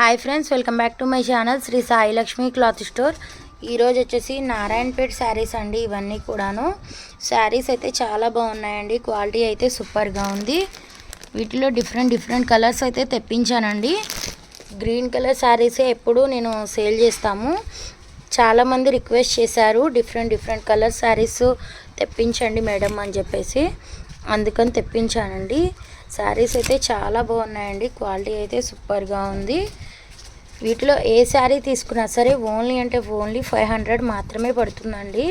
Hi friends welcome back to my channel Sri Sai Lakshmi cloth store. ఈరోజు వచ్చేసి నారాయణపేట్ శారీస్ అండి ఇవన్నీ కూడాను. శారీస్ అయితే చాలా బాగున్నాయండి క్వాలిటీ అయితే సూపర్గా ఉంది. వీటిలో డిఫరెంట్ డిఫరెంట్ కలర్స్ అయితే తెప్పించానండి. గ్రీన్ కలర్ శారీసే ఎప్పుడు నేను సేల్ చేస్తాము. చాలామంది రిక్వెస్ట్ చేశారు డిఫరెంట్ డిఫరెంట్ కలర్ శారీస్ తెప్పించండి మేడం అని చెప్పేసి. అందుకని తెప్పించానండి. శారీస్ అయితే చాలా బాగున్నాయండి. క్వాలిటీ అయితే సూపర్గా ఉంది. వీటిలో ఏ శారీ తీసుకున్నా సరే ఓన్లీ అంటే ఓన్లీ ఫైవ్ హండ్రెడ్ మాత్రమే పడుతుందండి.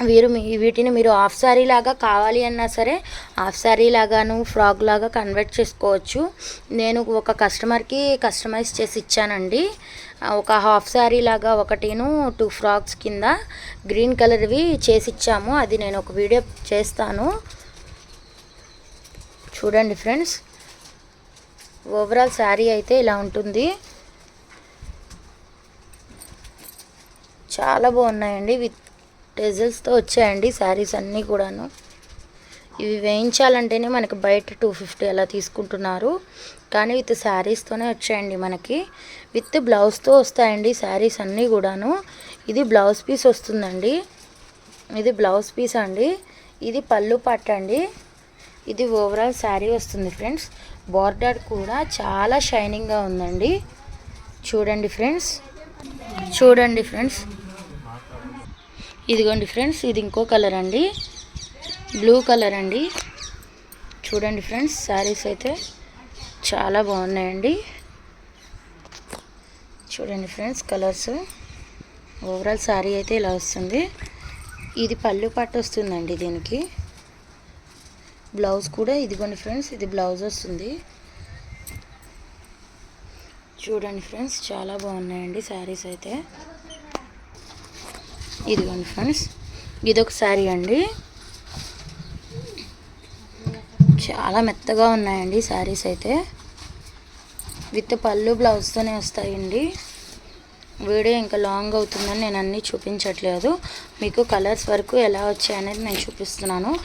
వీరు మీ వీటిని మీరు హాఫ్ శారీ లాగా కావాలి అన్నా సరే హాఫ్ శారీ లాగాను ఫ్రాక్ లాగా కన్వర్ట్ చేసుకోవచ్చు. నేను ఒక కస్టమర్కి కస్టమైజ్ చేసి ఇచ్చానండి. ఒక హాఫ్ శారీ లాగా ఒకటిను టూ ఫ్రాక్స్ కింద గ్రీన్ కలర్వి చేసి ఇచ్చాము. అది నేను ఒక వీడియో చేస్తాను. చూడండి ఫ్రెండ్స్. ఓవరాల్ శారీ అయితే ఇలా ఉంటుంది. చాలా బాగున్నాయండి. విత్ టెజల్స్తో వచ్చాయండి శారీస్ అన్నీ కూడాను. ఇవి వేయించాలంటేనే మనకి బయట టూ ఫిఫ్టీ అలా తీసుకుంటున్నారు. కానీ విత్ శారీస్తోనే వచ్చాయండి మనకి. విత్ బ్లౌజ్తో వస్తాయండి శారీస్ అన్నీ కూడాను. ఇది బ్లౌజ్ పీస్ వస్తుందండి. ఇది బ్లౌజ్ పీస్ అండి. ఇది పళ్ళు పట్టండి ఇది ఓవరాల్ శారీ వస్తుంది ఫ్రెండ్స్ బార్డర్ కూడా చాలా షైనింగ్గా ఉందండి. చూడండి ఫ్రెండ్స్ చూడండి ఫ్రెండ్స్ ఇదిగోండి ఫ్రెండ్స్ ఇది ఇంకో కలర్ అండి. బ్లూ కలర్ అండి. చూడండి ఫ్రెండ్స్ శారీస్ అయితే చాలా బాగున్నాయండి. చూడండి ఫ్రెండ్స్ కలర్స్. ఓవరాల్ శారీ అయితే ఇలా వస్తుంది. ఇది పళ్ళు పట్టు వస్తుందండి దీనికి. బ్లౌజ్ కూడా ఇదిగోండి ఫ్రెండ్స్ ఇది బ్లౌజ్ వస్తుంది. చూడండి ఫ్రెండ్స్ చాలా బాగున్నాయండి శారీస్ అయితే. ఇదిగోండి ఫ్రెండ్స్ ఇదొక శారీ అండి. చాలా మెత్తగా ఉన్నాయండి శారీస్ అయితే. విత్ పళ్ళు బ్లౌజ్తోనే వస్తాయండి. వీడియో ఇంకా లాంగ్ అవుతుందని నేను అన్నీ చూపించట్లేదు. మీకు కలర్స్ వరకు ఎలా వచ్చాయనేది నేను చూపిస్తున్నాను.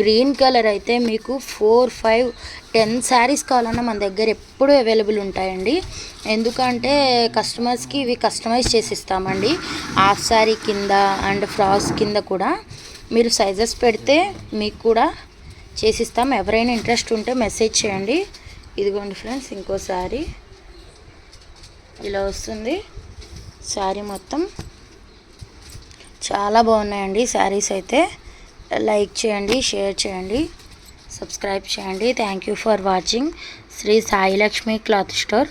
గ్రీన్ కలర్ అయితే మీకు ఫోర్ ఫైవ్ టెన్ శారీస్ కావాలన్నా మన దగ్గర ఎప్పుడూ అవైలబుల్ ఉంటాయండి. ఎందుకంటే కస్టమర్స్కి ఇవి కస్టమైజ్ చేసి ఇస్తామండి హాఫ్ శారీ కింద అండ్ ఫ్రాక్స్ కింద కూడా. మీరు సైజెస్ పెడితే మీకు కూడా చేసిస్తాం. ఎవరైనా ఇంట్రెస్ట్ ఉంటే మెసేజ్ చేయండి. ఇదిగోండి ఫ్రెండ్స్ ఇంకో శారీ. ఇలా వస్తుంది. శారీ మొత్తం. చాలా బాగున్నాయండి శారీస్ అయితే. లైక్ చేయండి షేర్ చేయండి సబ్స్క్రైబ్ చేయండి. Thank you for watching. Sri Sailakshmi cloth store.